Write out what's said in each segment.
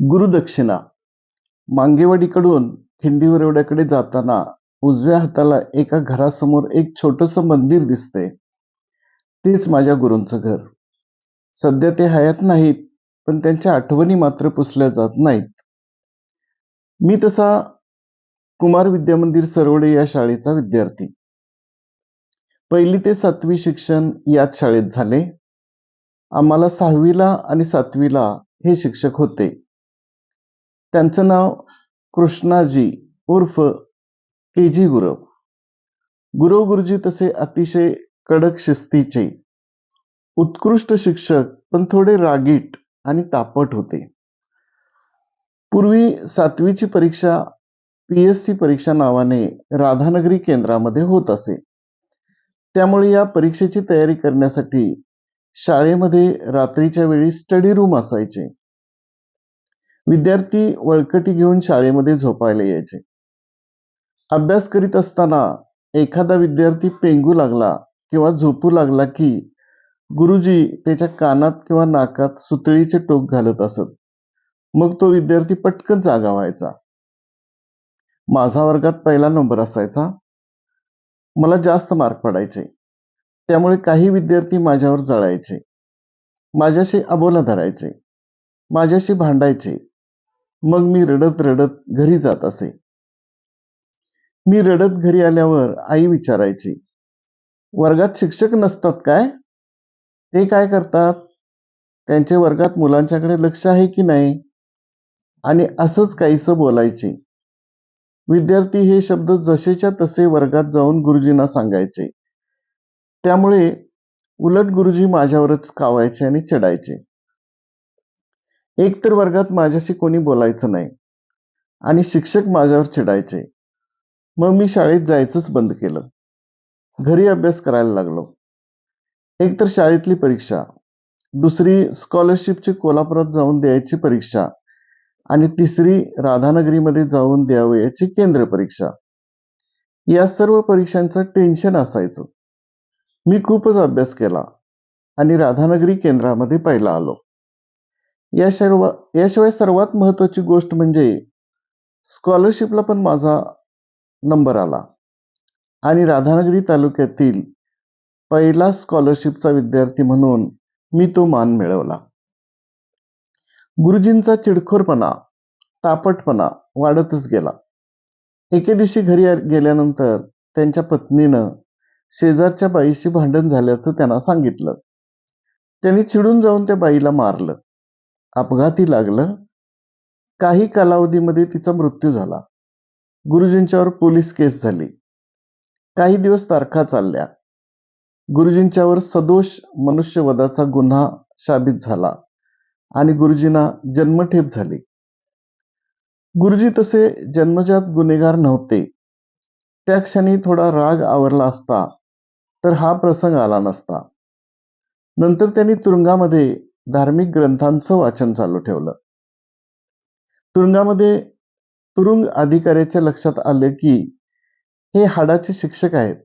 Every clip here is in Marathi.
गुरुदक्षिणा. मांगेवाडीकडून खिंडीवरवड्याकडे जाताना उजव्या हाताला एका घरासमोर एक छोटस मंदिर दिसते तेच माझ्या गुरूंचं घर. सध्या ते हयात नाहीत पण त्यांच्या आठवणी मात्र पुसल्या जात नाहीत. मी तसा कुमार विद्यामंदिर सरवडे या शाळेचा विद्यार्थी. पहिली ते सातवी शिक्षण याच शाळेत झाले. आम्हाला सहावीला आणि सातवीला हे शिक्षक होते. त्यांचं नाव कृष्णाजी उर्फ के जी गुरव. गुरव गुरुजी तसे अतिशय कडक शिस्तीचे उत्कृष्ट शिक्षक पण थोडे रागीट आणि तापट होते. पूर्वी सातवीची परीक्षा पी एस सी परीक्षा नावाने राधानगरी केंद्रामध्ये होत असे. त्यामुळे या परीक्षेची तयारी करण्यासाठी शाळेमध्ये रात्रीच्या वेळी स्टडी रूम असायचे. विद्यार्थी वळकटी घेऊन शाळेमध्ये झोपायला यायचे. अभ्यास करीत असताना एखादा विद्यार्थी पेंगू लागला किंवा झोपू लागला की गुरुजी त्याच्या कानात किंवा नाकात सुतळीचे टोक घालत असत. मग तो विद्यार्थी पटकन जागा व्हायचा. माझा वर्गात पहिला नंबर असायचा. मला जास्त मार्क पडायचे. त्यामुळे काही विद्यार्थी माझ्यावर जळायचे. माझ्याशी अबोला धरायचे. माझ्याशी भांडायचे. मग मी रडत रडत घरी जात असे. मी रडत घरी आल्यावर आई विचारायची वर्गात शिक्षक नसतात काय? ते काय करतात? त्यांचे वर्गात मुलांच्याकडे लक्ष आहे की नाही? आणि असंच काहीसं बोलायचे. विद्यार्थी हे शब्द जसेच्या तसे वर्गात जाऊन गुरुजींना सांगायचे. त्यामुळे उलट गुरुजी माझ्यावरच कावायचे आणि चिडायचे एकतर वर्गात माझ्याशी कोणी बोलायचं नाही. आणि शिक्षक माझ्यावर चिडायचे. मग मी शाळेत जायचंच बंद केलं. घरी अभ्यास करायला लागलो. एकतर शाळेतली परीक्षा. दुसरी स्कॉलरशिपची कोल्हापुरात जाऊन द्यायची परीक्षा. आणि तिसरी राधानगरीमध्ये जाऊन द्यावयाची केंद्र परीक्षा. या सर्व परीक्षांचं टेन्शन असायचं. मी खूपच अभ्यास केला. आणि राधानगरी केंद्रामध्ये पहिला आलो. या सर्व याशिवाय सर्वात महत्त्वाची गोष्ट म्हणजे स्कॉलरशिपला पण माझा नंबर आला. आणि राधानगरी तालुक्यातील पहिला स्कॉलरशिपचा विद्यार्थी म्हणून मी तो मान मिळवला. गुरुजींचा चिडखोरपणा तापटपणा वाढतच गेला. एके दिवशी घरी गेल्यानंतर त्यांच्या पत्नीनं शेजारच्या बाईशी भांडण झाल्याचं त्यांना सांगितलं. त्यांनी चिडून जाऊन त्या बाईला मारलं. अपघाती लागलं. काही कालावधीमध्ये तिचा मृत्यू झाला. गुरुजींच्यावर पोलीस केस झाली. काही दिवस तारखा चालल्या. गुरुजींच्यावर सदोष मनुष्यवधाचा गुन्हा शाबित झाला आणि गुरुजींना जन्मठेप झाली. गुरुजी तसे जन्मजात गुन्हेगार नव्हते. त्या क्षणी थोडा राग आवरला असता तर हा प्रसंग आला नसता. नंतर त्यांनी तुरुंगामध्ये धार्मिक ग्रंथांचं वाचन चालू ठेवलं. तुरुंगामध्ये तुरुंग अधिकाऱ्याच्या लक्षात आले की हे हाडाचे शिक्षक आहेत.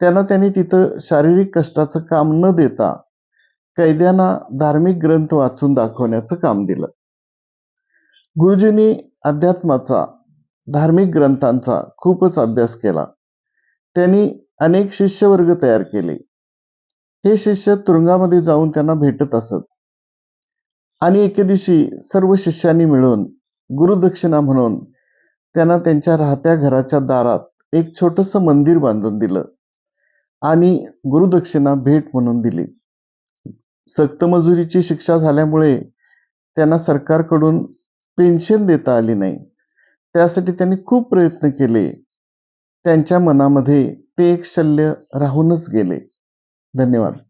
त्यांना त्यांनी तिथं शारीरिक कष्टाचं काम न देता कैद्यांना धार्मिक ग्रंथ वाचून दाखवण्याचं काम दिलं. गुरुजींनी अध्यात्माचा धार्मिक ग्रंथांचा खूपच अभ्यास केला. त्यांनी अनेक शिष्यवर्ग तयार केले. हे शिष्य तुरुंगामध्ये जाऊन त्यांना भेटत असत. आणि एके दिवशी सर्व शिष्यांनी मिळून गुरुदक्षिणा म्हणून त्यांना त्यांच्या राहत्या घराच्या दारात एक छोटस मंदिर बांधून दिलं आणि गुरुदक्षिणा भेट म्हणून दिली. सक्तमजुरीची शिक्षा झाल्यामुळे त्यांना सरकारकडून पेन्शन देता आली नाही. त्यासाठी त्यांनी खूप प्रयत्न केले. त्यांच्या मनामध्ये ते एक शल्य राहूनच गेले. धन्यवाद.